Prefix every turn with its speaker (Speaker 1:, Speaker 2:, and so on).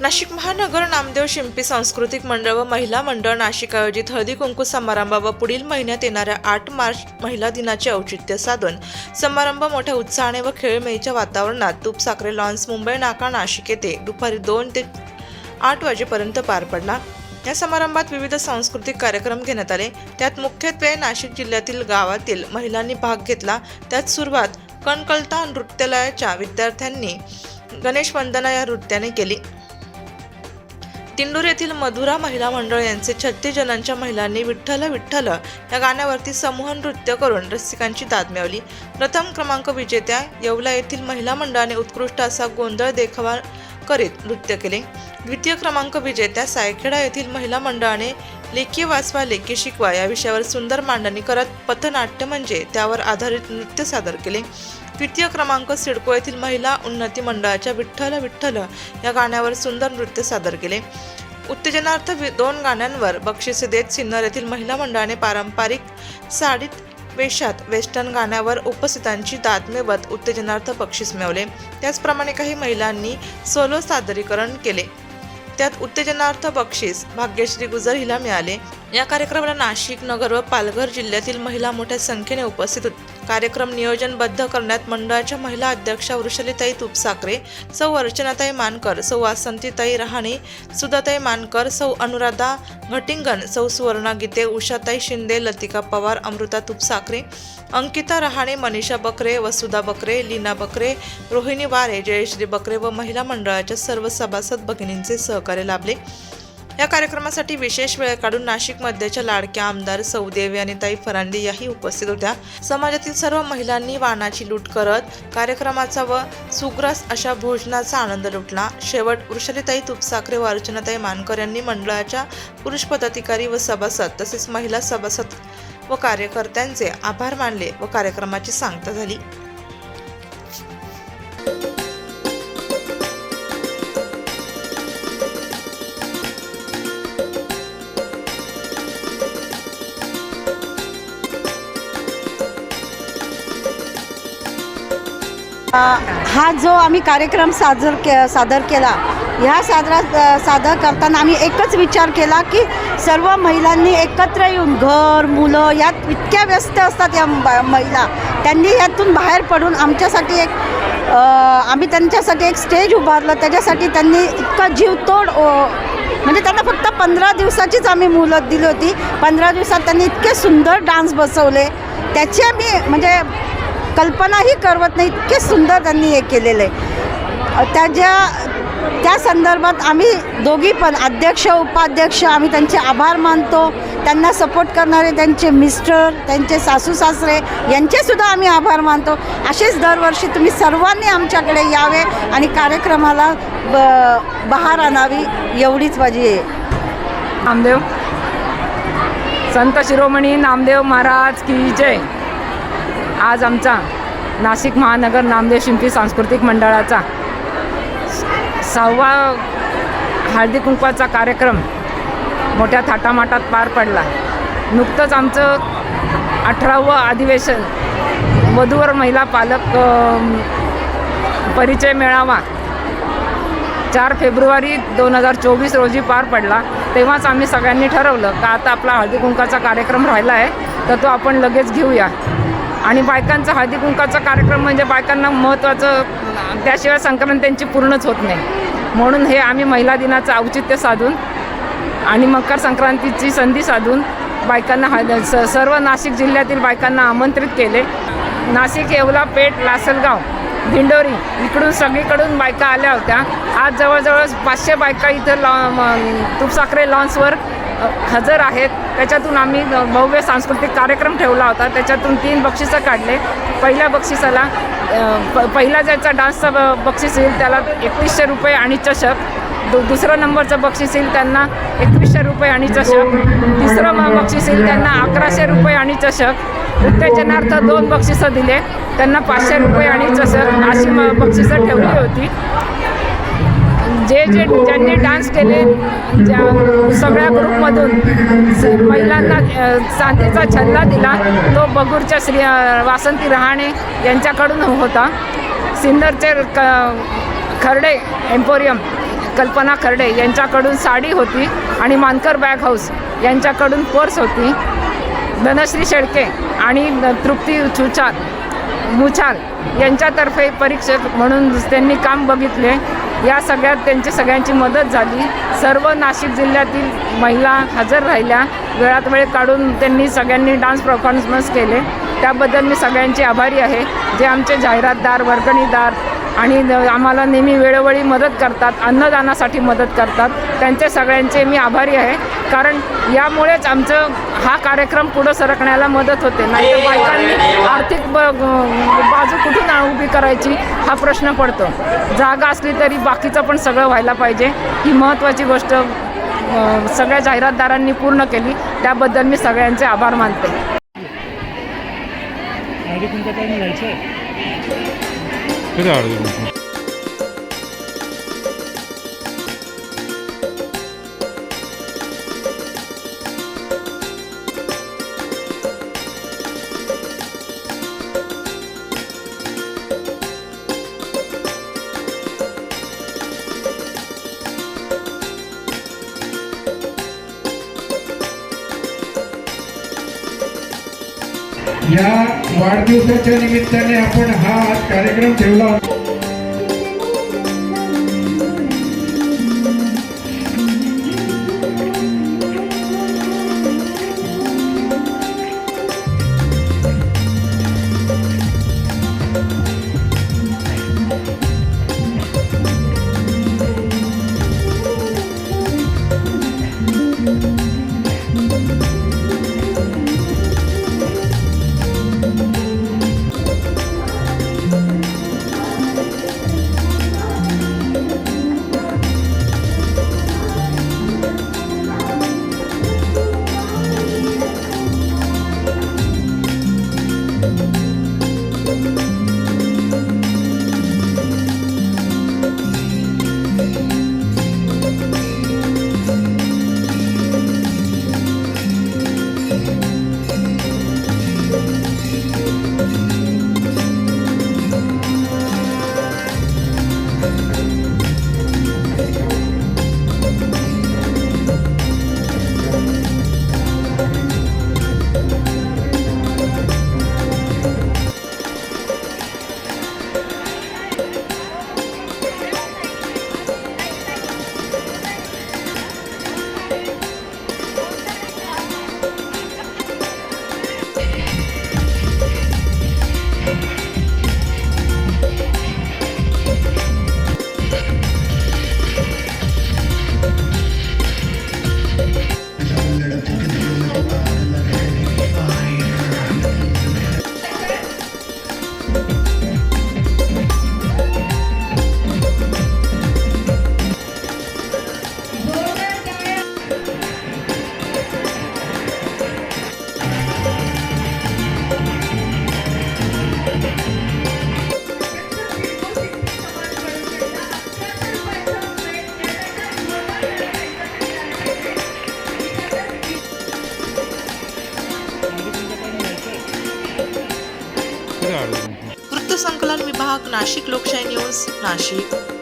Speaker 1: नाशिक महानगर नामदेव शिंपी सांस्कृतिक मंडळ व महिला मंडळ नाशिक आयोजित हळदी कुंकू समारंभ व पुढील महिन्यात येणाऱ्या आठ मार्च महिला दिनाचे औचित्य साधून समारंभ मोठ्या उत्साहाने व खेळमेळीच्या वातावरणात तूप साखरे लॉन्स मुंबई नाका नाशिक येथे दुपारी दोन ते आठ वाजेपर्यंत पार पडला या समारंभात विविध सांस्कृतिक कार्यक्रम घेण्यात आले. त्यात मुख्यत्वे नाशिक जिल्ह्यातील गावातील महिलांनी भाग घेतला. त्यात सुरुवात कणकलता नृत्यालयाच्या विद्यार्थ्यांनी गणेश वंदना या नृत्याने केली. तिंडूर येथील मधुरा महिला मंडळ यांचे छत्तीस जणांच्या महिलांनी विठ्ठल विठ्ठल या गाण्यावरती समूह नृत्य करून रसिकांची दाद मिळवली. प्रथम क्रमांक विजेत्या येवला येथील महिला मंडळाने उत्कृष्ट असा गोंधळ देखावा करीत नृत्य केले. द्वितीय क्रमांक विजेत्या सायखेडा येथील महिला मंडळाने लेखी वाचवा लेखी शिकवा या विषयावर सुंदर मांडणी करत पथनाट्य म्हणजे त्यावर आधारित नृत्य सादर केले. तृतीय क्रमांक सिडको येथील महिला उन्नती मंडळाच्या विठ्ठल विठ्ठल या गाण्यावर सुंदर नृत्य सादर केले. उत्तेजनार्थ वि- दोन गाण्यांवर बक्षिसे देत सिन्नर येथील महिला मंडळाने पारंपरिक साडीत वेशात वेस्टर्न गाण्यावर उपस्थितांची दाद मिळवत उत्तेजनार्थ बक्षीस मिळवले. त्याचप्रमाणे काही महिलांनी सोलो सादरीकरण केले. त्यात उत्तेजनार्थ बक्षीस भाग्यश्री गुजर हिला मिळाले. या कार्यक्रमाला नाशिक नगर व पालघर जिल्ह्यातील महिला मोठ्या संख्येने उपस्थित होत्या कार्यक्रम नियोजनबद्ध करण्यात मंडळाच्या महिला अध्यक्षा वृषलीताई तुपसाकरे सौ अर्चनाताई मानकर सौ वासंतीताई रहाणे सुधाताई मानकर सौ अनुराधा घटिंगन सौ सुवर्णा गीते उषाताई शिंदे लतिका पवार अमृता तुपसाकरे अंकिता रहाणे मनीषा बकरे वसुधा बकरे लीना बकरे रोहिणी वारे जयश्री बकरे व महिला मंडळाच्या सर्व सभासद भगिनींचे सहकार्य लाभले. या कार्यक्रमासाठी विशेष वेळ काढून नाशिक मध्यच्या लाडक्या आमदार सौदेवी आणि ताई फरांदे याही उपस्थित होत्या. समाजातील सर्व महिलांनी वाणाची लूट करत कार्यक्रमाचा व सुग्रास अशा भोजनाचा आनंद लुटला. शेवट वृषलीताई तुपसाखरे व अर्चनाताई मानकर यांनी मंडळाच्या पुरुष पदाधिकारी व सभासद तसेच महिला सभासद व कार्यकर्त्यांचे आभार मानले व कार्यक्रमाची सांगता झाली.
Speaker 2: हा जो आम्ही कार्यक्रम सादर के सादर केला ह्या सादरा सादर करताना आम्ही एकच विचार केला की सर्व महिलांनी एकत्र येऊन घर मुलं यात इतक्या व्यस्त असतात या महिला. त्यांनी यातून बाहेर पडून आमच्यासाठी एक आम्ही त्यांच्यासाठी एक स्टेज उभारलं. त्याच्यासाठी त्यांनी इतकं जीवतोड म्हणजे त्यांना फक्त पंधरा दिवसाचीच आम्ही मुलत दिली होती. पंधरा दिवसात त्यांनी इतके सुंदर डान्स बसवले. त्याची आम्ही म्हणजे कल्पनाही करवत नाही. इतके सुंदर त्यांनी हे केलेलं आहे. त्याच्या त्या संदर्भात आम्ही दोघी पण अध्यक्ष उपाध्यक्ष आम्ही त्यांचे आभार मानतो. त्यांना सपोर्ट करणारे त्यांचे मिस्टर त्यांचे सासू सासरे यांचेसुद्धा आम्ही आभार मानतो. असेच दरवर्षी तुम्ही सर्वांनी आमच्याकडे यावे आणि कार्यक्रमाला ब बहार आणावी एवढीच माझी आहे
Speaker 3: नामदेव. संत शिरोमणी नामदेव महाराज की जय. आज आमचा नाशिक महानगर नामदेव शिंपी सांस्कृतिक मंडळाचा सहावा हळदी कुंकवाचा कार्यक्रम मोठ्या थाटामाटात पार पडला. नुकतंच आमचं अठरावं अधिवेशन वधूवर महिला पालक परिचय मेळावा चार फेब्रुवारी दोन हजार चोवीस रोजी पार पडला. तेव्हाच आम्ही सगळ्यांनी ठरवलं का आता आपला हळदी कुंकाचा कार्यक्रम राहिला आहे तर तो आपण लगेच घेऊया. आणि बायकांचा हळदी कुंकाचा कार्यक्रम म्हणजे बायकांना महत्त्वाचं त्याशिवाय संक्रांत त्यांची पूर्णच होत नाही. म्हणून हे आम्ही महिला दिनाचं औचित्य साधून आणि मकर संक्रांतीची संधी साधून बायकांना हळद स सर्व नाशिक जिल्ह्यातील बायकांना आमंत्रित केले. नाशिक येवला पेठ लासलगाव दिंडोरी इकडून सगळीकडून बायका आल्या होत्या. आज जवळजवळ पाचशे बायका इथं लॉ म- तुपसाखरे लॉन्सवर हजर आहेत. त्याच्यातून आम्ही भव्य सांस्कृतिक कार्यक्रम ठेवला होता. त्याच्यातून तीन बक्षिसं काढले. पहिल्या बक्षिसाला प पहिला ज्याचा डान्सचा ब- बक्षीस येईल त्याला एकवीसशे रुपये आणि चषक. दु दुसरं नंबरचं बक्षीस येईल त्यांना एकवीसशे रुपये आणि चषक. तिसरं बक्षीस येईल त्यांना अकराशे रुपये आणि चषक. उत्तेजनार्थ दोन बक्षिसं दिले. त्यांना पाचशे रुपये आणि चषक अशी म बक्षिसं ठेवली होती. जे जे ज्यांनी डान्स केले ज्या सगळ्या ग्रुपमधून स- महिलांना चांदीचा छल्ला दिला तो बगूरच्या श्री वासंती रहाणे यांच्याकडून होता. सिन्नरचे क खर्डे एम्पोरियम कल्पना खर्डे यांच्याकडून साडी होती आणि मानकर बॅग हाऊस यांच्याकडून पर्स होती. धनश्री शेळके आणि तृप्ती चुचार मुछाल यांच्यातर्फे परीक्षक म्हणून त्यांनी काम बघितले. या सगळ्यात त्यांची सगळ्यांची मदत झाली. सर्व नाशिक जिल्ह्यातील महिला हजर राहिल्या. वेळात वेळ काढून त्यांनी सगळ्यांनी डान्स परफॉर्मन्स केले. त्याबद्दल मी सगळ्यांची आभारी आहे. जे आमचे जाहिरातदार वर्गणीदार आणि न- आम्हाला नेहमी वेळोवेळी मदत करतात अन्नदानासाठी मदत करतात. त्यांचे सगळ्यांचे मी आभारी आहे. कारण यामुळेच आमचं हा कार्यक्रम पुढं सरकण्याला मदत होते. नाही तर बायकांनी आर्थिक ब बाजू कुठून उभी करायची हा प्रश्न पडतो. जागा असली तरी बाकीचं पण सगळं व्हायला पाहिजे. ही महत्त्वाची गोष्ट सगळ्या जाहिरातदारांनी पूर्ण केली. त्याबद्दल मी सगळ्यांचे आभार मानते.
Speaker 4: हळदी
Speaker 5: या वाढदिवसाच्या निमित्ताने आपण हा कार्यक्रम ठेवला. होता.
Speaker 6: कधी
Speaker 1: नाशिक लोकशाही न्यूज नाशिक.